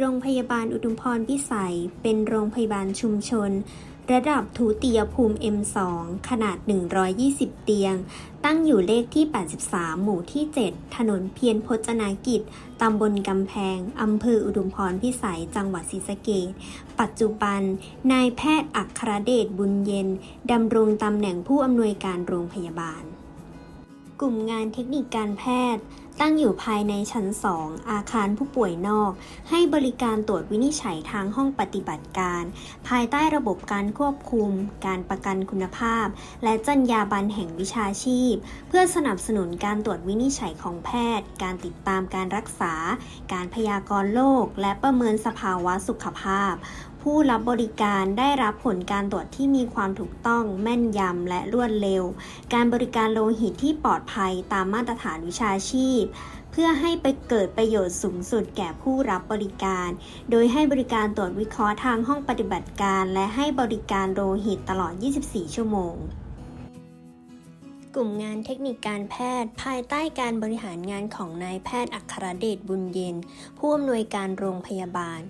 โรงพยาบาลอุดมพรพิสัย เป็นโรงพยาบาลชุมชน ระดับทุติยภูมิ M2 ขนาด 120 เตียง ตั้งอยู่เลขที่ 83 หมู่ที่ 7 ถนนเพียรพจนากิจ ตำบลกำแพง อำเภออุดมพรพิสัย จังหวัดศรีสะเกษปัจจุบัน นายแพทย์อัครเดชบุญเย็น ดำรงตำแหน่งผู้อำนวยการโรงพยาบาล กลุ่มงานเทคนิคการแพทย์ ตั้งอยู่ภายในชั้น 2 อาคารผู้ป่วยนอก ให้บริการตรวจวินิจฉัยทางห้องปฏิบัติการ ภายใต้ระบบการควบคุม การประกันคุณภาพ และจรรยาบรรณแห่งวิชาชีพ เพื่อสนับสนุนการตรวจวินิจฉัยของแพทย์ การติดตามการรักษา การพยากรณ์โรคและประเมินสภาวะสุขภาพ ผู้รับบริการได้รับผลการตรวจที่มีความถูกต้องแม่นยำและรวดเร็ว การบริการโลหิตที่ปลอดภัยตามมาตรฐานวิชาชีพ เพื่อให้ไปเกิดประโยชน์สูงสุดแก่ผู้รับบริการ โดยให้บริการตรวจวิเคราะห์ทางห้องปฏิบัติการ และให้บริการโลหิตตลอด 24 ชั่วโมงกลุ่มงานเทคนิคการแพทย์ ภายใต้การบริหารงานของนายแพทย์อัครเดชบุญเย็น ผู้อำนวยการโรงพยาบาล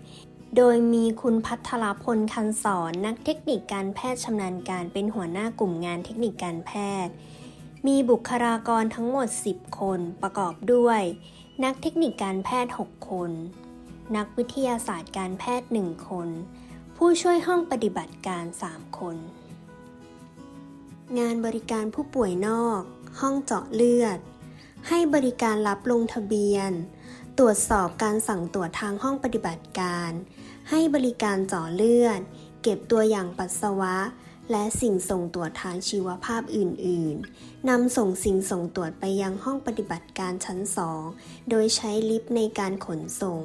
โดยมีคุณพัทรพลคันสอนนักเทคนิคการแพทย์ชำนาญการเป็นหัวหน้ากลุ่มงานเทคนิคการแพทย์ มีบุคลากรทั้งหมด 10 คนประกอบด้วย นักเทคนิคการแพทย์ 6 คน นักวิทยาศาสตร์การแพทย์ 1 คน ผู้ช่วยห้องปฏิบัติการ 3 คน งานบริการผู้ป่วยนอก ห้องเจาะเลือด ให้บริการรับลงทะเบียน ตรวจสอบการสั่งตรวจทางห้องปฏิบัติการ ให้บริการเจาะเลือด เก็บตัวอย่างปัสสาวะ และสิ่งส่งตรวจทางชีวภาพอื่น ๆ นำส่งสิ่งส่งตรวจไปยังห้องปฏิบัติการชั้น 2 โดยใช้ลิฟต์ในการขนส่ง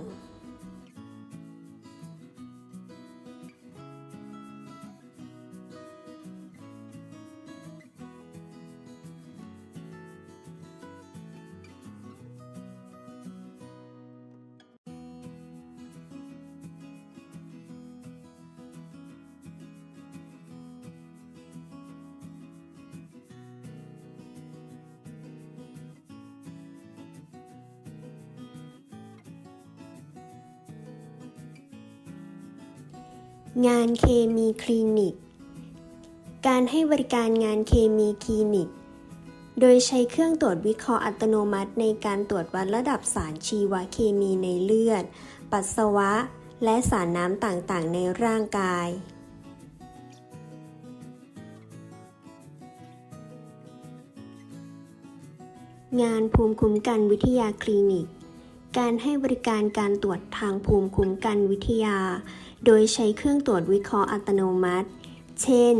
งานเคมีคลินิก การให้บริการงานเคมีคลินิก โดยใช้เครื่องตรวจวิเคราะห์อัตโนมัติในการตรวจวัดระดับสารชีวเคมีในเลือด ปัสสาวะ และสารน้ำต่างๆ ในร่างกาย งานภูมิคุ้มกันวิทยาคลินิก การให้บริการการตรวจทางภูมิคุ้มกันวิทยา โดยใช้เครื่องตรวจวิเคราะห์อัตโนมัติ เช่น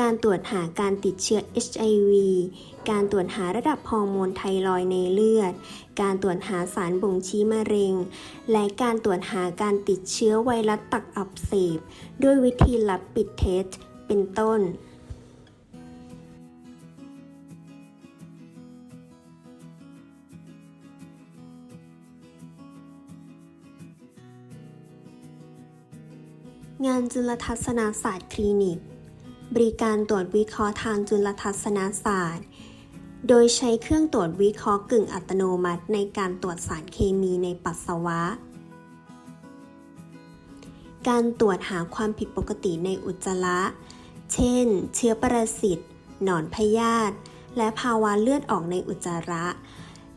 การตรวจหาการติดเชื้อ HIV การตรวจหาระดับฮอร์โมนไทรอยในเลือด การตรวจหาสารบ่งชี้มะเร็ง และการตรวจหาการติดเชื้อไวรัสตับอักเสบ ด้วยวิธีลับปิดเทส เป็นต้น งานจุลทัศนศาสตร์คลินิก บริการตรวจวิเคราะห์ทางจุลทัศนศาสตร์ โดยใช้เครื่องตรวจวิเคราะห์กึ่งอัตโนมัติในการตรวจสารเคมีในปัสสาวะ การตรวจหาความผิดปกติในอุจจาระ เช่น เชื้อปรสิต หนอนพยาธิ และภาวะเลือดออกในอุจจาระ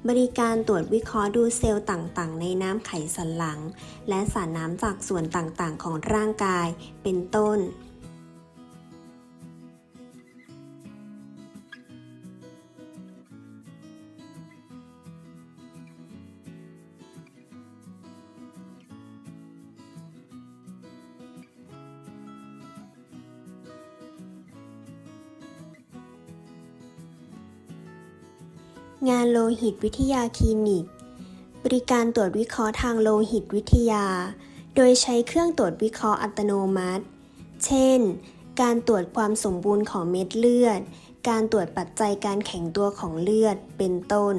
บริการตรวจวิเคราะห์ดูเซลล์ต่างๆ ในน้ำไขสันหลัง และสารน้ำจากส่วนต่างๆ ของร่างกาย เป็นต้น งานโลหิตวิทยาคลินิก บริการตรวจวิเคราะห์ทางโลหิตวิทยา โดยใช้เครื่องตรวจวิเคราะห์อัตโนมัติ เช่น การตรวจความสมบูรณ์ของเม็ดเลือด การตรวจปัจจัยการแข็งตัวของเลือด เป็นต้น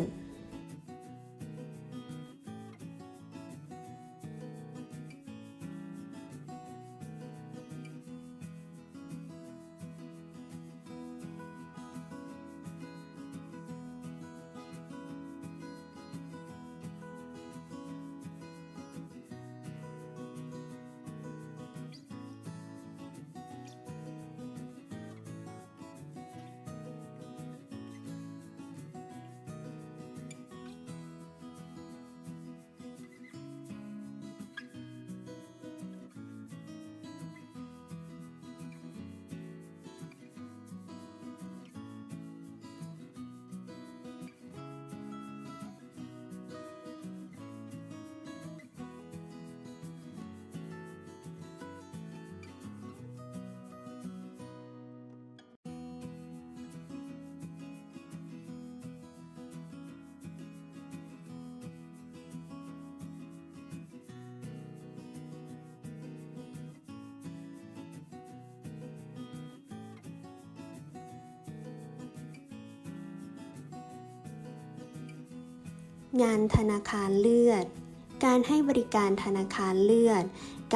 งานธนาคารเลือด การให้บริการธนาคารเลือด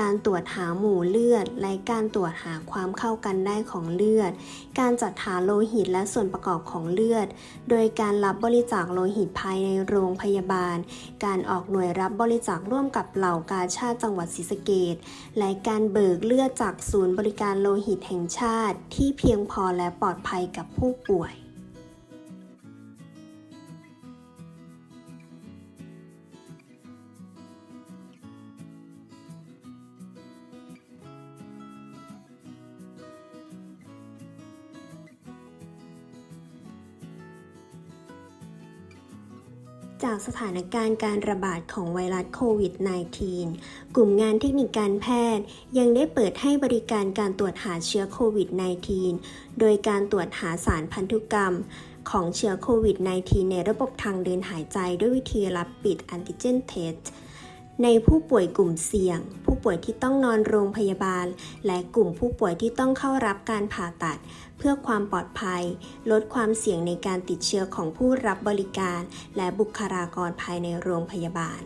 การตรวจหาหมู่เลือด และการตรวจหาความเข้ากันได้ของเลือด การจัดหาโลหิตและส่วนประกอบของเลือด โดยการรับบริจาคโลหิตภายในโรงพยาบาล การออกหน่วยรับบริจาคร่วมกับเหล่ากาชาติจังหวัดศรีสะเกษและการเบิกเลือดจากศูนย์บริการโลหิตแห่งชาติ ที่เพียงพอและปลอดภัยกับผู้ป่วย จากสถานการณ์การระบาดของไวรัสโควิด -19 กลุ่มงานเทคนิคการแพทย์ ยังได้เปิดให้บริการการตรวจหาเชื้อโควิด -19 โดยการตรวจหาสารพันธุกรรม ของเชื้อโควิด -19 ในระบบทางเดินหายใจด้วยวิธีรับปิดแอนติเจนเทส ในผู้ป่วยกลุ่มเสี่ยง ผู้ป่วยที่ต้องนอนโรงพยาบาล และกลุ่มผู้ป่วยที่ต้องเข้ารับการผ่าตัด เพื่อความปลอดภัย ลดความเสี่ยงในการติดเชื้อของผู้รับบริการ และบุคลากรภายในโรงพยาบาล